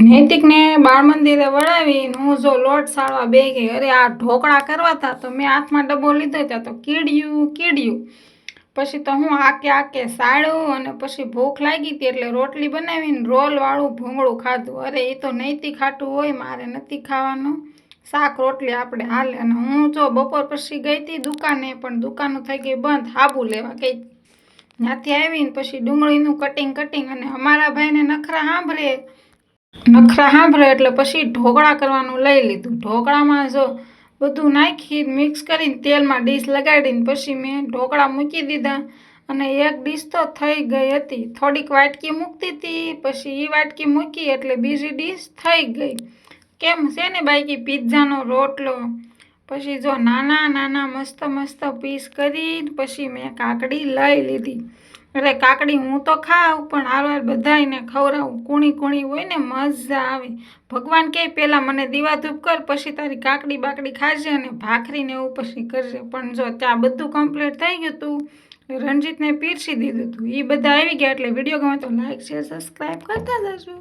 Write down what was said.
નૈતિકને બાળ મંદિરે વળાવી હું જો લોટ સાળવા બે ગઈ. અરે, આ ઢોકળા કરવા હતા તો મેં હાથમાં ડબ્બો લીધો ત્યાં તો કીડ્યું કીડ્યું. પછી તો હું આકે આકે સાળ્યું અને પછી ભૂખ લાગી હતી એટલે રોટલી બનાવીને રોલવાળું ભૂંગળું ખાધું. અરે એ તો નૈતિક ખાટું હોય, મારે નથી ખાવાનું. શાક રોટલી આપણે હાલે. અને હું જો બપોર પછી ગઈ હતી દુકાને, પણ દુકાનો થઈ ગઈ બંધ, હાબુ લેવા ગઈ ત્યાંથી આવીને પછી ડુંગળીનું કટિંગ કટિંગ અને અમારા ભાઈને નખરા સાંભળે નખરા સાંભળ્યો એટલે પછી ઢોકળા કરવાનું લઈ લીધું. ઢોકળામાં જો બધું નાખી મિક્સ કરીને તેલમાં ડીશ લગાડીને પછી મેં ઢોકળા મૂકી દીધા અને એક ડીશ તો થઈ ગઈ હતી. થોડીક વાટકી મૂકતી હતી, પછી એ વાટકી મૂકી એટલે બીજી ડીશ થઈ ગઈ. કેમ છે ને બાકી? પિઝાનો રોટલો પછી જો નાના નાના મસ્ત મસ્ત પીસ કરીને પછી મેં કાકડી લઈ લીધી. અરે કાકડી હું તો ખાઉં, પણ હારવાર બધાયને ખવડાવું. કૂણી કૂણી હોય ને મજા આવે. ભગવાન કહે પહેલાં મને દીવાધૂપ કર, પછી તારી કાકડી બાકડી ખાજે અને ભાખરીને એવું પછી કરજે. પણ જો ત્યાં બધું કમ્પ્લીટ થઈ ગયું હતું રણજીતને પીરસી દીધું હતું એ બધા આવી ગયા એટલે વીડિયો ગમે તો લાઈક શેર સબસ્ક્રાઈબ કરતા જજો.